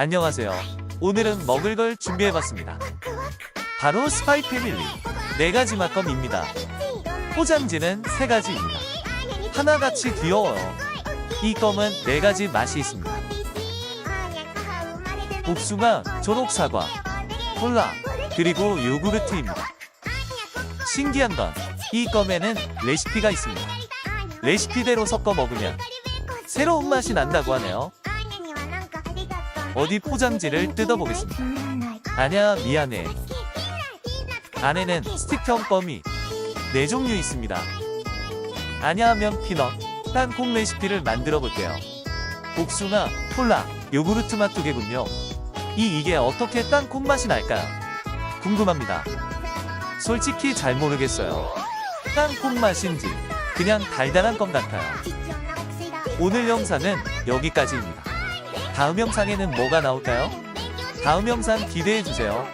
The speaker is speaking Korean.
안녕하세요. 오늘은 먹을 걸 준비해봤습니다. 바로 스파이 패밀리 네 가지 맛검입니다. 포장지는 세 가지입니다. 하나같이 귀여워요. 이 껌은 네 가지 맛이 있습니다. 복숭아, 초록사과, 콜라, 그리고 요구르트입니다. 신기한 건 이 껌에는 레시피가 있습니다. 레시피대로 섞어 먹으면 새로운 맛이 난다고 하네요. 어디 포장지를 뜯어보겠습니다. 아냐 미안해. 안에는 스틱형 껌이 네 종류 있습니다. 아냐 하면 피넛, 땅콩 레시피를 만들어 볼게요. 복숭아, 콜라, 요구르트 맛 두 개군요. 이 이게 어떻게 땅콩 맛이 날까요? 궁금합니다. 솔직히 잘 모르겠어요. 땅콩 맛인지 그냥 달달한 껌 같아요. 오늘 영상은 여기까지입니다. 다음 영상에는 뭐가 나올까요? 다음 영상 기대해주세요.